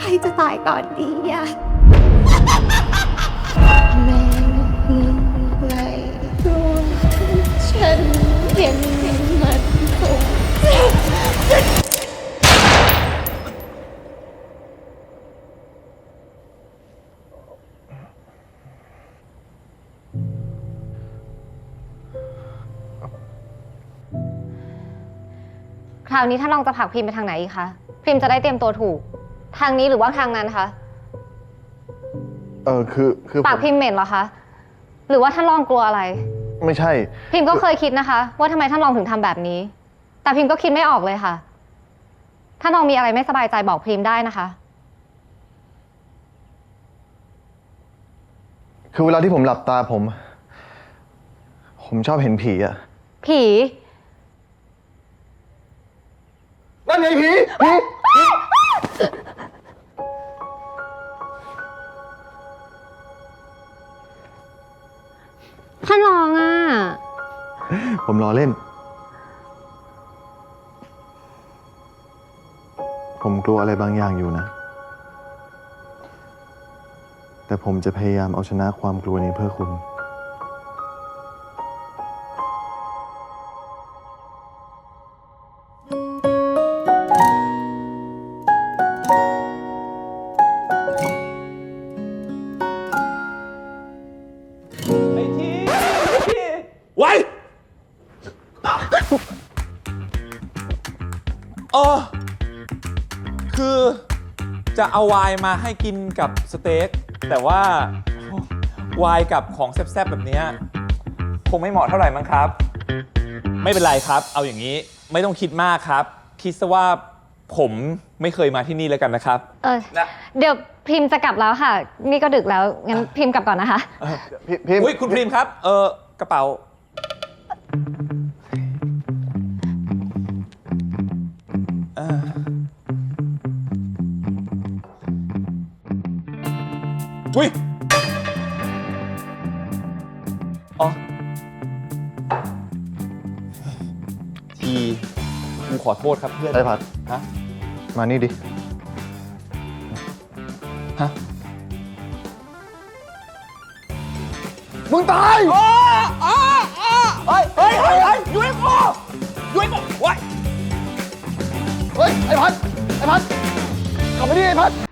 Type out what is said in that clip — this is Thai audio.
ใครจะตายก่อนดีอะแม่ไรรู้ฉันยังมันคงคราวนี้ถ้าลองจะผลักพิมพ์ไปทางไหนอีกคะพิมพ์จะได้เตรียมตัวถูก ทางนี้หรือว่าทางนั้นคะเออคือคือผปากมพิมพ์เหม็นเหรอคะหรือว่าท่านรองกลัวอะไร ไม่ใช่ พิมพ์ก็เคยคิดนะคะ ว่าทำไมท่านรองถึงทำแบบนี้ แต่พิมพ์ก็คิดไม่ออกเลยค่ะถ้านรองมีอะไรไม่สบายใจบอกพิมพ์ได้นะคะ คือเวลาที่ผมหลับตาผม ผมชอบเห็นผีอะผีนั่นไงผีผี ท่านรองอะ ผมรอเล่น ผมกลัวอะไรบางอย่างอยู่นะ แต่ผมจะพยายามเอาชนะความกลัวนี้เพื่อคุณ ไว้เออคือจะเอาไวน์มาให้กินกับสเต็กแต่ว่าไวน์กับของแซ่บๆแบบเนี้ยคงไม่เหมาะเท่าไหร่มั้งครับ ไม่เป็นไรครับ เอาอย่างนี้ไม่ต้องคิดมากครับ คิดซะว่าผมไม่เคยมาที่นี่แล้วกันนะครับ เออนะ เดี๋ยวพิมพ์จะกลับแล้วค่ะ นี่ก็ดึกแล้วงั้นพิมพ์กลับก่อนนะคะพี่พี่อุ้ยคุณพริมครับ เออกระเป๋าเอ่ออุ้ย อ๋อ ทีกูขอโทษครับเพื่อน ไอ้พัดฮะ มานี่ดิ ฮะ มึงตาย อ๋อ เฮ้ยเฮ้ยเฮ้ยเฮ้ยยุ้ย UFO UFO ว้ยเฮ้ยไอ้พัดไอ้พัดกลับมาดิไอ้พัด